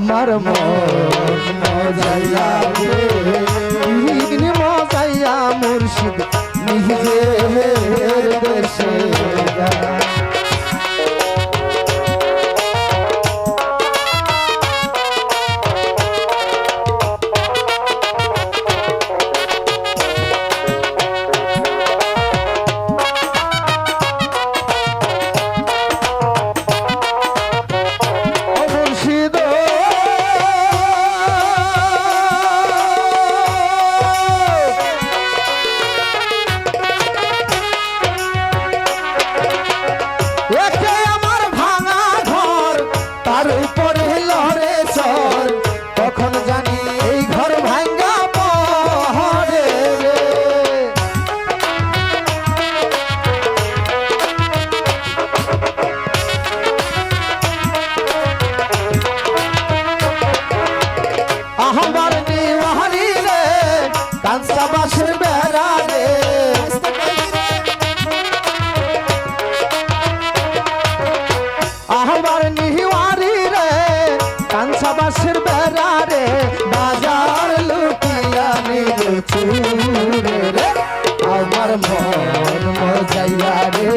মন মজাইয়া মজাইয়া মুর্শিদ নিজে দেশে তার উপরে লড়ে জানি এই ঘর ভাঙ্গা পড়ে রে। আহবার নিওয়ারি রে কাঁচা বাসের বাসের বেড়া রে বাজার লুটিয়া নিল চুরে রে। আমার মন মজাইয়া রে।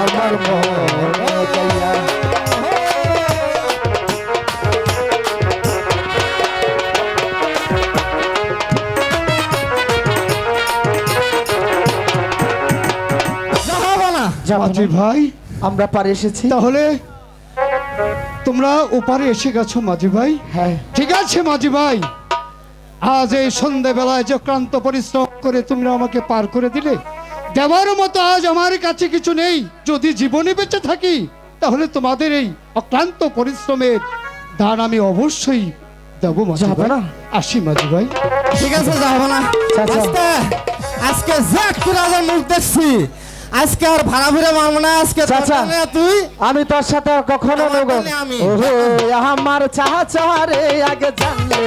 আমার মন মাঝি ভাই। আমরা পারে এসেছি। তাহলে তোমরা ওপারে এসে গেছো মাঝি ভাই? হ্যাঁ। ঠিক আছে মাঝি ভাই। আজ এই সন্ধ্যেবেলায় যে ক্লান্ত পরিশ্রম করে তোমরা আমাকে পার করে দিলে দেওয়ার মতো আজ আমার কাছে কিছু নেই। যদি জীবনে বেঁচে থাকি তাহলে তোমাদের এই অক্লান্ত পরিশ্রমের দান আমি অবশ্যই দেবো মাঝি ভাই? আসি মাঝি ভাই। ঠিক আছে যাব না। আজকে আজকে যে একটু রাজার মুখ দেখছি আজকে আর ভাড়া ভিড়া মারবো না আজকে। তুই আমি তোর সাথে কখনো নেব আমার চাহা চাহারে আগে জানলে